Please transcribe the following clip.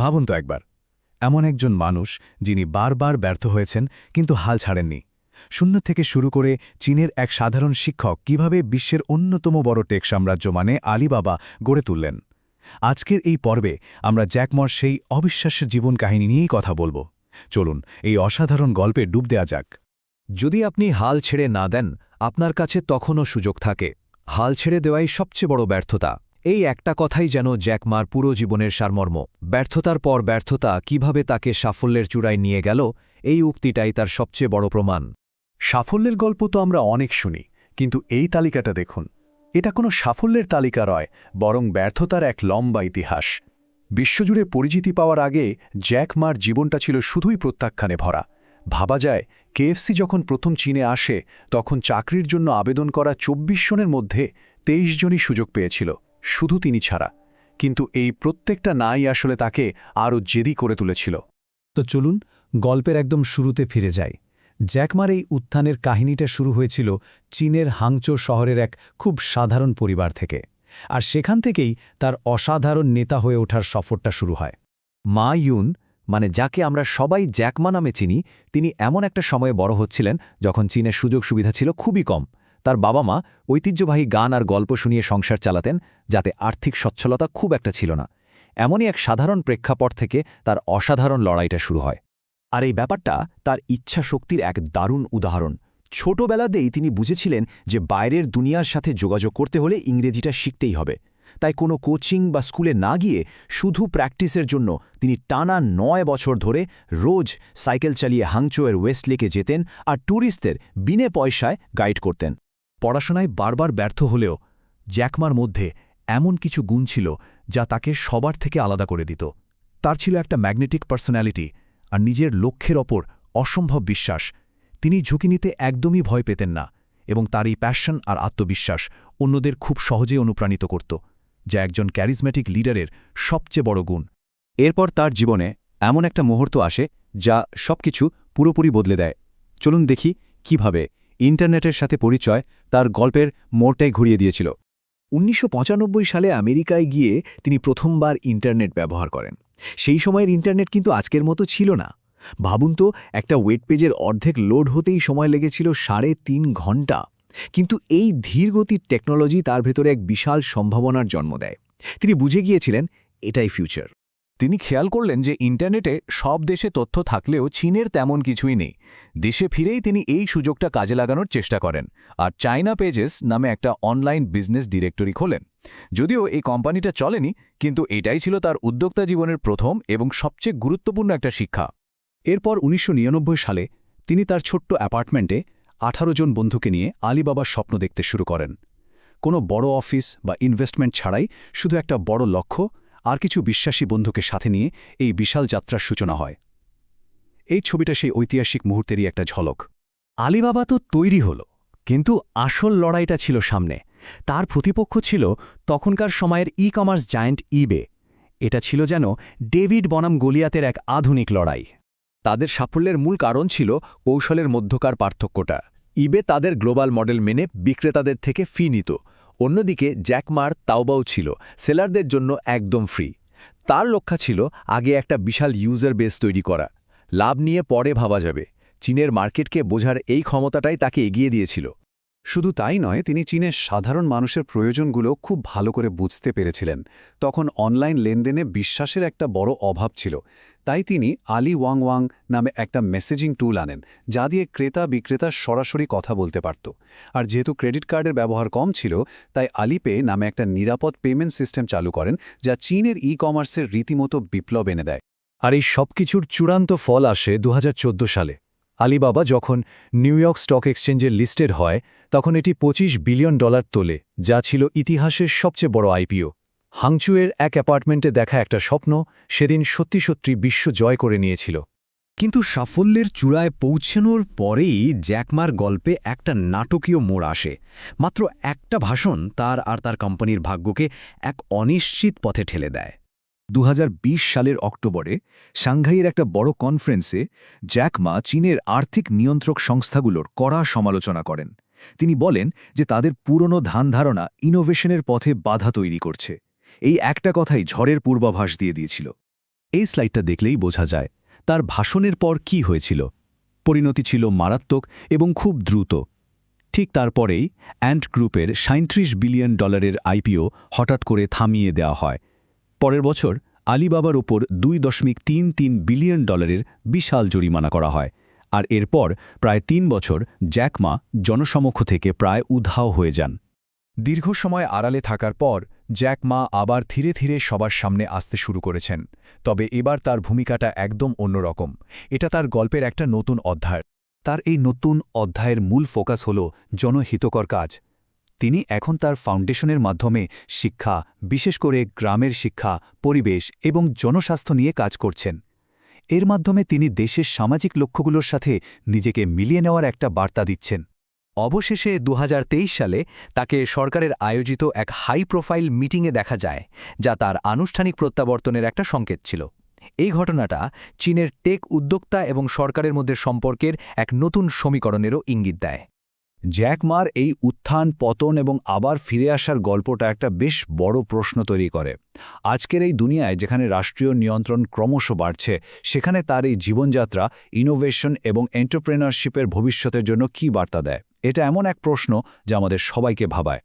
ভাবুন তো একবার। এমন একজন মানুষ যিনি বারবার ব্যর্থ হয়েছেন, কিন্তু হাল ছাড়েননি। শূন্য থেকে শুরু করে চীনের এক সাধারণ শিক্ষক কীভাবে বিশ্বের অন্যতম বড় টেক সাম্রাজ্য মানে আলিবাবা গড়ে তুললেন। আজকের এই পর্বে আমরা জ্যাকমর সেই অবিশ্বাস্য জীবন কাহিনী নিয়েই কথা বলব। চলুন, এই অসাধারণ গল্পে ডুব দেয়া যাক। যদি আপনি হাল ছেড়ে না দেন, আপনার কাছে তখনও সুযোগ থাকে। হাল ছেড়ে দেওয়াই সবচেয়ে বড় ব্যর্থতা। এই একটা কথাই যেন জ্যাকমার পুরো জীবনের সারমর্ম। ব্যর্থতার পর ব্যর্থতা কীভাবে তাকে সাফল্যের চূড়ায় নিয়ে গেল, এই উক্তিটাই তার সবচেয়ে বড় প্রমাণ। সাফল্যের গল্প তো আমরা অনেক শুনি, কিন্তু এই তালিকাটা দেখুন। এটা কোনো সাফল্যের তালিকা নয়, বরং ব্যর্থতার এক লম্বা ইতিহাস। বিশ্বজুড়ে পরিচিতি পাওয়ার আগে জ্যাক মার জীবনটা ছিল শুধুই প্রত্যাখ্যানে ভরা। ভাবা যায়, কেএফসি যখন প্রথম চীনে আসে, তখন চাকরির জন্য আবেদন করা চব্বিশ জনের মধ্যে তেইশ জনই সুযোগ পেয়েছিল। শুধু তিনি ছাড়া, কিন্তু এই প্রত্যেকটা নাই আসলে তাকে আরও জেদি করে তুলেছিল। তো চলুন গল্পের একদম শুরুতে ফিরে যাই। জ্যাকমার এই উত্থানের কাহিনীটা শুরু হয়েছিল চীনের হাংচো শহরের এক খুব সাধারণ পরিবার থেকে, আর সেখান থেকেই তার অসাধারণ নেতা হয়ে ওঠার সফরটা শুরু হয়। মা ইউন মানে যাকে আমরা সবাই জ্যাকমা নামে চিনি, তিনি এমন একটা সময়ে বড় হচ্ছিলেন যখন চীনের সুযোগ সুবিধা ছিল খুবই কম। তার বাবা মা ঐতিহ্যবাহী গান আর গল্প শুনিয়ে সংসার চালাতেন, যাতে আর্থিক সচ্ছলতা খুব একটা ছিল না। এমনই এক সাধারণ প্রেক্ষাপট থেকে তার অসাধারণ লড়াইটা শুরু হয়। আর এই ব্যাপারটা তার ইচ্ছা শক্তির এক দারুণ উদাহরণ। ছোটবেলাতেই তিনি বুঝেছিলেন যে বাইরের দুনিয়ার সাথে যোগাযোগ করতে হলে ইংরেজিটা শিখতেই হবে। তাই কোনো কোচিং বা স্কুলে না গিয়ে শুধু প্র্যাকটিসের জন্য তিনি টানা নয় বছর ধরে রোজ সাইকেল চালিয়ে হাংচোয়ের ওয়েস্ট লেকে যেতেন আর ট্যুরিস্টদের বিনে পয়সায় গাইড করতেন। পড়াশোনায় বারবার ব্যর্থ হলেও জ্যাকমার মধ্যে এমন কিছু গুণ ছিল যা তাকে সবার থেকে আলাদা করে দিত। তার ছিল একটা ম্যাগনেটিক পার্সোনালিটি আর নিজের লক্ষ্যের ওপর অসম্ভব বিশ্বাস। তিনি ঝুঁকি নিতে একদমই ভয় পেতেন না এবং তার এই প্যাশন আর আত্মবিশ্বাস অন্যদের খুব সহজে অনুপ্রাণিত করত, যা একজন ক্যারিজম্যাটিক লিডারের সবচেয়ে বড় গুণ। এরপর তার জীবনে এমন একটা মুহূর্ত আসে যা সবকিছু পুরোপুরি বদলে দেয়। চলুন দেখি কীভাবে ইন্টারনেটের সাথে পরিচয় তার গল্পের মোড়টাই ঘুরিয়ে দিয়েছিল। উনিশশো পঁচানব্বই সালে আমেরিকায় গিয়ে তিনি প্রথমবার ইন্টারনেট ব্যবহার করেন। সেই সময়ের ইন্টারনেট কিন্তু আজকের মতো ছিল না। ভাবুন তো, একটা ওয়েব পেজের অর্ধেক লোড হতেই সময় লেগেছিল সাড়ে তিন ঘণ্টা। কিন্তু এই ধীরগতির টেকনোলজি তার ভেতরে এক বিশাল সম্ভাবনার জন্ম দেয়। তিনি বুঝে গিয়েছিলেন, এটাই ফিউচার। তিনি খেয়াল করলেন যে ইন্টারনেটে সব দেশে তথ্য থাকলেও চীনের তেমন কিছুই নেই। দেশে ফিরেই তিনি এই সুযোগটা কাজে লাগানোর চেষ্টা করেন আর চায়না পেজেস নামে একটা অনলাইন বিজনেস ডিরেক্টরি খোলেন। যদিও এই কোম্পানিটা চলেনি, কিন্তু এটাই ছিল তার উদ্যোক্তা জীবনের প্রথম এবং সবচেয়ে গুরুত্বপূর্ণ একটা শিক্ষা। এরপর উনিশশো নিরানব্বই সালে তিনি তার ছোট্ট অ্যাপার্টমেন্টে আঠারো জন বন্ধুকে নিয়ে আলিবাবার স্বপ্ন দেখতে শুরু করেন। কোনো বড় অফিস বা ইনভেস্টমেন্ট ছাড়াই শুধু একটা বড় লক্ষ্য আর কিছু বিশ্বাসী বন্ধুকে সাথে নিয়ে এই বিশাল যাত্রার সূচনা হয়। এই ছবিটা সেই ঐতিহাসিক মুহূর্তেরই একটা ঝলক। আলিবাবা তো তৈরি হল, কিন্তু আসল লড়াইটা ছিল সামনে। তার প্রতিপক্ষ ছিল তখনকার সময়ের ই কমার্স জায়েন্ট ইবে। এটা ছিল যেন ডেভিড বনাম গলিয়াতের এক আধুনিক লড়াই। তাদের সাফল্যের মূল কারণ ছিল কৌশলের মধ্যকার পার্থক্যটা। ইবে তাদের গ্লোবাল মডেল মেনে বিক্রেতাদের থেকে ফি নিত। অন্যদিকে জ্যাকমার তাওবাও ছিল, সেলারদের জন্য একদম ফ্রি। তার লক্ষ্য ছিল আগে একটা বিশাল ইউজার বেস তৈরি করা। লাভ নিয়ে পরে ভাবা যাবে। চীনের মার্কেটকে বোঝার এই ক্ষমতাটাই তাকে এগিয়ে দিয়েছিল। শুধু তাই নয়, তিনি চীনের সাধারণ মানুষের প্রয়োজনগুলো খুব ভালো করে বুঝতে পেরেছিলেন। তখন অনলাইন লেনদেনে বিশ্বাসের একটা বড় অভাব ছিল। তাই তিনি আলি ওয়াং ওয়াং নামে একটা মেসেজিং টুল আনেন, যা দিয়ে ক্রেতা বিক্রেতা সরাসরি কথা বলতে পারত। আর যেহেতু ক্রেডিট কার্ডের ব্যবহার কম ছিল, তাই আলিপে নামে একটা নিরাপদ পেমেন্ট সিস্টেম চালু করেন, যা চীনের ই কমার্সের রীতিমতো বিপ্লব এনে দেয়। আর এই সবকিছুর চূড়ান্ত ফল আসে দু হাজার চোদ্দ সালে। আলিবাবা যখন নিউ ইয়র্ক স্টক এক্সচেঞ্জে লিস্টেড হয়, তখন এটি ২৫ বিলিয়ন ডলার তোলে, যা ছিল ইতিহাসের সবচেয়ে বড় আইপিও হাংচুয়ের এক অ্যাপার্টমেন্টে দেখা একটা স্বপ্ন সেদিন সত্যি সত্যি বিশ্ব জয় করে নিয়েছিল। কিন্তু সাফল্যের চূড়ায় পৌঁছানোর পরেই জ্যাকমার গল্পে একটা নাটকীয় মোড় আসে। মাত্র একটা ভাষণ তার আর তার কোম্পানির ভাগ্যকে এক অনিশ্চিত পথে ঠেলে দেয়। দু হাজার বিশ সালের অক্টোবরে সাংঘাইয়ের একটা বড় কনফারেন্সে জ্যাকমা চীনের আর্থিক নিয়ন্ত্রক সংস্থাগুলোর কড়া সমালোচনা করেন। তিনি বলেন যে তাদের পুরনো ধান ধারণা ইনোভেশনের পথে বাধা তৈরি করছে। এই একটা কথাই ঝড়ের পূর্বাভাস দিয়ে দিয়েছিল। এই স্লাইডটা দেখলেই বোঝা যায় তার ভাষণের পর কি হয়েছিল। পরিণতি ছিল মারাত্মক এবং খুব দ্রুত। ঠিক তারপরেই অ্যান্ট গ্রুপের সাঁত্রিশ বিলিয়ন ডলারের আইপিও হঠাৎ করে থামিয়ে দেওয়া হয়। পরের বছর আলিবাবার ওপর দুই দশমিক তিন তিন বিলিয়ন ডলারের বিশাল জরিমানা করা হয়। আর এরপর প্রায় তিন বছর জ্যাকমা জনসমক্ষ থেকে প্রায় উধাও হয়ে যান। দীর্ঘ সময় আড়ালে থাকার পর জ্যাক মা আবার ধীরে ধীরে সবার সামনে আসতে শুরু করেছেন। তবে এবার তার ভূমিকাটা একদম অন্যরকম। এটা তার গল্পের একটা নতুন অধ্যায়। তার এই নতুন অধ্যায়ের মূল ফোকাস হল জনহিতকর কাজ। তিনি এখন তার ফাউন্ডেশনের মাধ্যমে শিক্ষা, বিশেষ করে গ্রামের শিক্ষা, পরিবেশ এবং জনস্বাস্থ্য নিয়ে কাজ করছেন। এর মাধ্যমে তিনি দেশের সামাজিক লক্ষ্যগুলোর সাথে নিজেকে মিলিয়ে নেওয়ার একটা বার্তা দিচ্ছেন। অবশেষে দু হাজার তেইশ সালে তাকে সরকারের আয়োজিত এক হাই প্রোফাইল মিটিংয়ে দেখা যায়, যা তার আনুষ্ঠানিক প্রত্যাবর্তনের একটা সংকেত ছিল। এই ঘটনাটা চীনের টেক উদ্যোক্তা এবং সরকারের মধ্যে সম্পর্কের এক নতুন সমীকরণেরও ইঙ্গিত দেয়। জ্যাকমার এই উত্থান, পতন এবং আবার ফিরে আসার গল্পটা একটা বেশ বড় প্রশ্ন তৈরি করে। আজকের এই দুনিয়ায় যেখানে রাষ্ট্রীয় নিয়ন্ত্রণ ক্রমশ বাড়ছে, সেখানে তার এই জীবনযাত্রা ইনোভেশন এবং এন্টারপ্রেনারশিপের ভবিষ্যতের জন্য কি বার্তা দেয়? এটা এমন এক প্রশ্ন যা আমাদের সবাইকে ভাবায়।